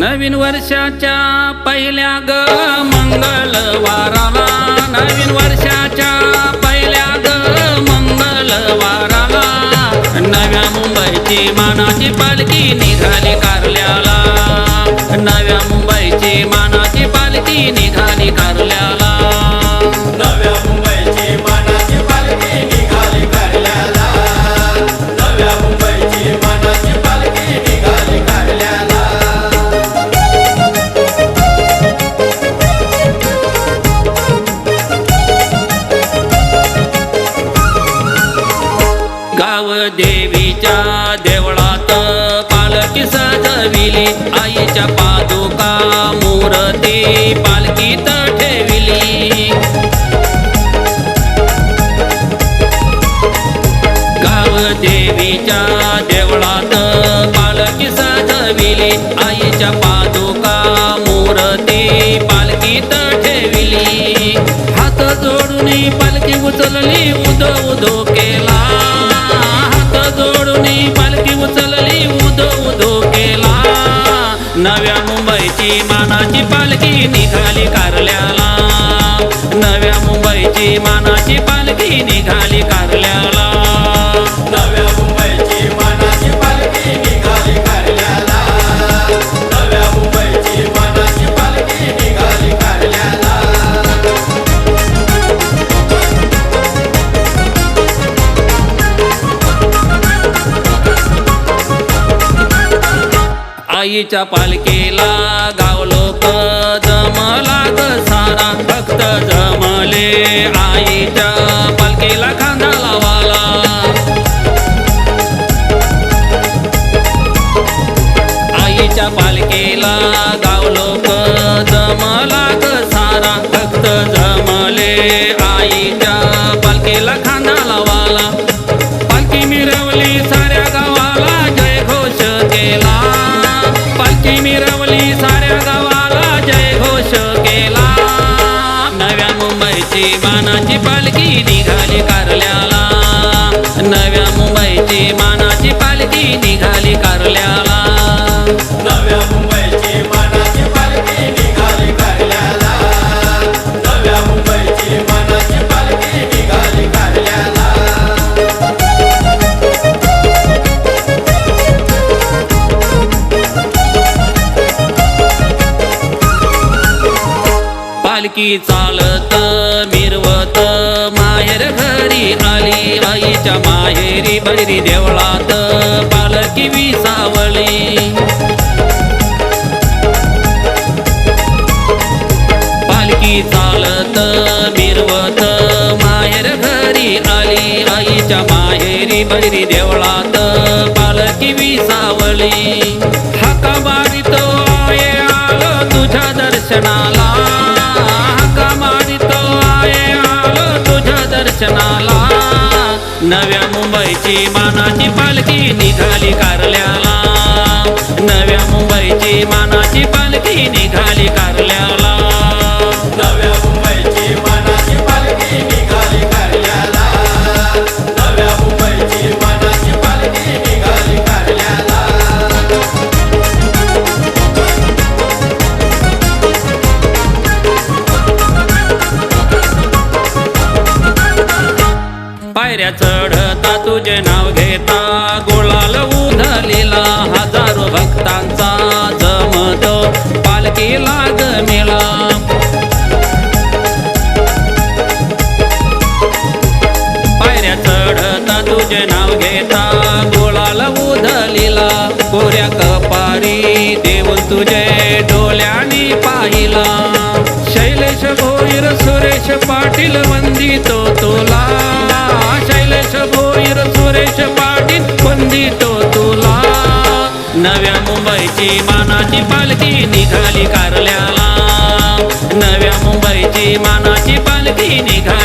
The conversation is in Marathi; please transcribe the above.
नवीन वर्षाच्या पहिल्या ग मंगलवाराला नवीन वर्षाच्या पहिल्या ग मंगलवाराला मनाची पालखी निघाली. देवीच्या देवळात पालखी सजविली आईच्या पादुका मूर्ती पालखीत ठेविली. गाव देवीच्या देवळात पालखी सजविली आईच्या पादुका मूर्ती पालखीत ठेविली. हात जोडून पालखी उचलली. उदो उदो के नव्या मुंबईची मानाची पालखी निघाली कारल्याला. नव्या मुंबईची मानाची पालखी निघाली कारल्या आईच्या पालखीला गाव लोक जमला ग सारा भक्त जमले आईच्या पालखीला खांदा लावाला. आईच्या पालखीला गाव लोक जमला ग मानाची पालखी निघाली कारल्याला. नव्या मुंबईची मानाची पालखी निघाली कारल्याला. नव्या मुंबईची मानाची पालखी निघाली कारल्याला. नव्या मुंबईची मानाची पालखी निघाली कारल्याला. पालखी चालत पालकीच्या माहेरी बैरी देवळात पालकी विसावली. पालकी चालत मिरवत माहेर घरी आली. आईच्या माहेरी बैरी देवळात पालकी विसावली. हाका मारितो आये आलो तुझ्या दर्शनाला. नव्या मुंबईची मानाची पालखी निघाली कारल्याला. नव्या मुंबईची मानाची पालखी निघाली कारल्या पायऱ्या चढता तुझे नाव घेता. गोळाल उधलीला हजारो भक्तांचा जमतो. पालखी लाग मेला. पायऱ्या चढता तुझे नाव घेता. गोळाल उधलीला कोऱ्या कपारी देऊन तुझे डोल्याने पाहिला. शैलेश भोईर सुरेश पाटील वंदितो तुला. शैलेश भोईर सुरेश पाटील वंदितो तुला. नव्या मुंबईची मानाची पालखी निघाली कारल्याला. नव्या मुंबईची मानाची पालखी निघाली